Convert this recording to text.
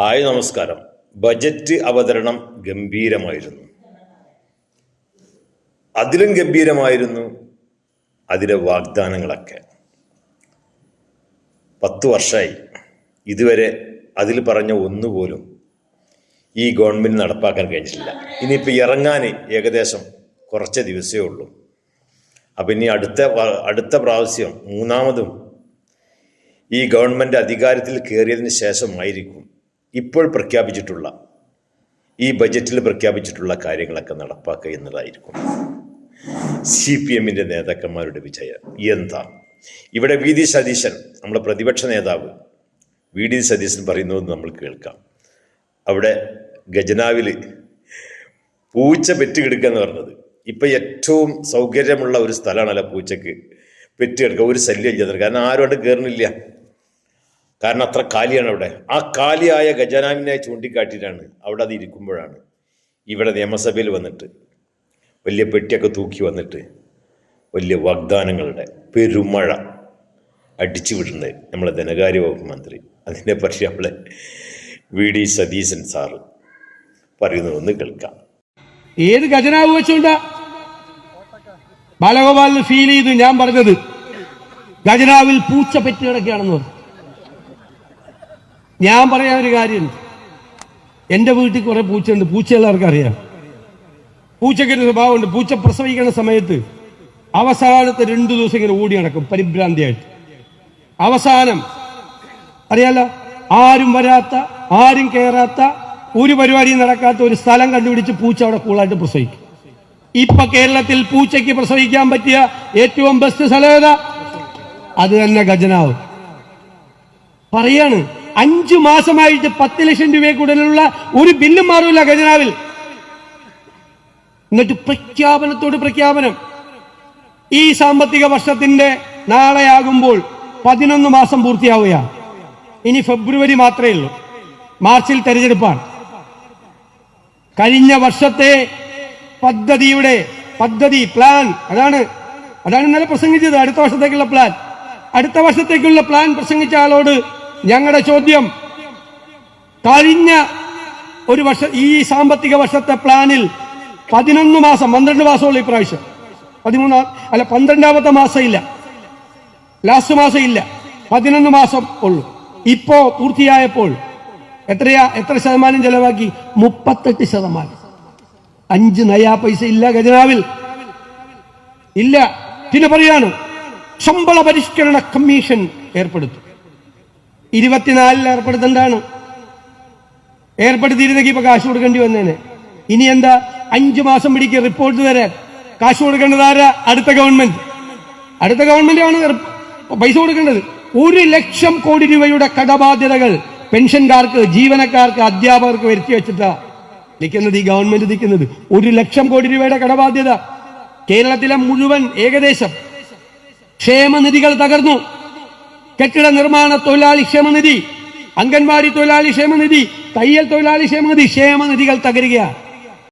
Hi നമസ്കാരം. Budget അവതരണം ഗംഭീരമായിരുന്നു. അതിലും ഗംഭീരമായിരുന്നു അതിലെ വാഗ്ദാനങ്ങളൊക്കെ. പത്ത് വർഷമായി ഇതുവരെ അതിൽ പറഞ്ഞ ഒന്നുപോലും ഈ ഗവൺമെന്റ് നടപ്പാക്കാൻ കഴിഞ്ഞിട്ടില്ല. ഇനിയിപ്പോൾ ഇറങ്ങാൻ ഏകദേശം കുറച്ച് ദിവസമേ ഉള്ളൂ. അപ്പം ഇനി അടുത്ത അടുത്ത പ്രാവശ്യം മൂന്നാമതും ഈ ഗവൺമെന്റ് അധികാരത്തിൽ കയറിയതിന് ശേഷമായിരിക്കും ഇപ്പോൾ പ്രഖ്യാപിച്ചിട്ടുള്ള ഈ ബജറ്റിൽ പ്രഖ്യാപിച്ചിട്ടുള്ള കാര്യങ്ങളൊക്കെ നടപ്പാക്കുക എന്നതായിരിക്കും. സി പി എമ്മിന്റെ നേതാക്കന്മാരുടെ വിജയം. എന്താ? ഇവിടെ വി ഡി സതീശൻ നമ്മുടെ പ്രതിപക്ഷ നേതാവ് വി ഡി സതീശൻ പറയുന്നത് നമ്മൾ കേൾക്കാം. അവിടെ ഖജനാവിൽ പൂച്ച പെറ്റ് കിടക്കുക എന്ന് പറഞ്ഞത്. ഇപ്പം ഏറ്റവും സൗകര്യമുള്ള ഒരു സ്ഥലമാണല്ലോ പൂച്ചക്ക് പെറ്റ് കിടക്കുക ഒരു ശല്യം ഇല്ലാത്തത് കാരണം ആരും അവിടെ കയറുന്നില്ല കാരണം അത്ര കാലിയാണ് അവിടെ. ആ കാലിയായ ഖജനാവിനെ ചൂണ്ടിക്കാട്ടിയിട്ടാണ് അവിടെ അത് ഇരിക്കുമ്പോഴാണ് ഇവിടെ നിയമസഭയിൽ വന്നിട്ട് വലിയ പെട്ടിയൊക്കെ തൂക്കി വന്നിട്ട് വലിയ വാഗ്ദാനങ്ങളുടെ പെരുമഴ അടിച്ചു വിടുന്നത് നമ്മളെ ധനകാര്യ വകുപ്പ് മന്ത്രി. അതിനെ പറ്റി നമ്മളെ വി ഡി സതീശൻ സാറ് പറയുന്നത് ഒന്ന് കേൾക്കാം. ഏത് ഖജനാവ് വെച്ചുകൊണ്ടാ? ബാലഗോപാലിന് ഫീൽ ചെയ്തു ഞാൻ പറഞ്ഞത്. ഖജനാവിൽ പൂച്ച പെറ്റ് കിടക്കുകയാണെന്ന് പറഞ്ഞു. ഞാൻ പറയാൻ ഒരു കാര്യമുണ്ട്. എന്റെ വീട്ടിൽ കുറെ പൂച്ചയുണ്ട്. പൂച്ച എല്ലാവർക്കും അറിയാം പൂച്ചയ്ക്ക് ഒരു സ്വഭാവമുണ്ട്. പൂച്ച പ്രസവിക്കുന്ന സമയത്ത് അവസാനത്തെ രണ്ടു ദിവസം ഇങ്ങനെ ഓടി നടക്കും പരിഭ്രാന്തിയായിട്ട്. അവസാനം അറിയാലോ? ആരും വരാത്ത ആരും കയറാത്ത ഒരു പരിപാടിയും നടക്കാത്ത ഒരു സ്ഥലം കണ്ടുപിടിച്ച് പൂച്ച അവിടെ കൂളായിട്ട് പ്രസവിക്കും. ഇപ്പൊ കേരളത്തിൽ പൂച്ചയ്ക്ക് പ്രസവിക്കാൻ പറ്റിയ ഏറ്റവും ബെസ്റ്റ് സ്ഥലം ഏതാ? അത് തന്നെ ഖജനാവ്. പറയാണ് അഞ്ചു മാസമായിട്ട് പത്ത് ലക്ഷം രൂപയെ കൂടുതലുള്ള ഒരു ബില്ലും മാറില്ല ഖജനാവിൽ. എന്നിട്ട് പ്രഖ്യാപനത്തോട് പ്രഖ്യാപനം. ഈ സാമ്പത്തിക വർഷത്തിന്റെ നാളെയാകുമ്പോൾ പതിനൊന്ന് മാസം പൂർത്തിയാവുകയാണ്. ഇനി ഫെബ്രുവരി മാത്രമേ ഉള്ളൂ. മാർച്ചിൽ തെരഞ്ഞെടുപ്പാണ്. കഴിഞ്ഞ വർഷത്തെ പദ്ധതിയുടെ പദ്ധതി പ്ലാൻ അതാണ്. അതാണ് ഇന്നലെ പ്രസംഗിച്ചത്. അടുത്ത വർഷത്തേക്കുള്ള പ്ലാൻ അടുത്ത വർഷത്തേക്കുള്ള പ്ലാൻ പ്രസംഗിച്ച ആളോട് ഞങ്ങളുടെ ചോദ്യം കഴിഞ്ഞ ഒരു വർഷ ഈ സാമ്പത്തിക വർഷത്തെ പ്ലാനിൽ പതിനൊന്ന് മാസം പന്ത്രണ്ട് മാസമുള്ള ഇപ്രാവശ്യം. പതിമൂന്നാം അല്ല പന്ത്രണ്ടാമത്തെ മാസം ഇല്ല. ലാസ്റ്റ് മാസം ഇല്ല. പതിനൊന്ന് മാസം ഉള്ളൂ. ഇപ്പോ പൂർത്തിയായപ്പോൾ എത്രയാ എത്ര ശതമാനം ചെലവാക്കി? മുപ്പത്തെട്ട് ശതമാനം. അഞ്ച് നയാ പൈസ ഇല്ല ഖജനാവിൽ. ഇല്ല. പിന്നെ പറയാണ് ശമ്പള പരിഷ്കരണ കമ്മീഷൻ ഏർപ്പെടുത്തും. ഇരുപത്തിനാലിൽ ഏർപ്പെടുത്തേണ്ടതാണ്. ഏർപ്പെടുത്തിയിരുന്നെങ്കിൽ ഇപ്പൊ കാശ് കൊടുക്കേണ്ടി വന്നേനെ. ഇനി എന്താ? അഞ്ചു മാസം പിടിക്ക് റിപ്പോർട്ട് തരാൻ. കാശ് കൊടുക്കേണ്ടതാരാ അടുത്ത ഗവൺമെന്റ് അടുത്ത ഗവൺമെന്റ് ആണ് പൈസ കൊടുക്കേണ്ടത്. ഒരു ലക്ഷം കോടി രൂപയുടെ കടബാധ്യതകൾ പെൻഷൻകാർക്ക് ജീവനക്കാർക്ക് അധ്യാപകർക്ക് വരുത്തി വെച്ചിട്ടാ നിൽക്കുന്നത് ഈ ഗവൺമെന്റ് നിൽക്കുന്നത്. ഒരു ലക്ഷം കോടി രൂപയുടെ കടബാധ്യത. കേരളത്തിലെ മുഴുവൻ ഏകദേശം ക്ഷേമനിധികൾ തകർന്നു. കെട്ടിട നിർമ്മാണ തൊഴിലാളി ക്ഷേമനിധി അംഗൻവാടി തൊഴിലാളി ക്ഷേമനിധി തയ്യൽ തൊഴിലാളി ക്ഷേമനിധി ക്ഷേമനിധികൾ തകരുകയാണ്.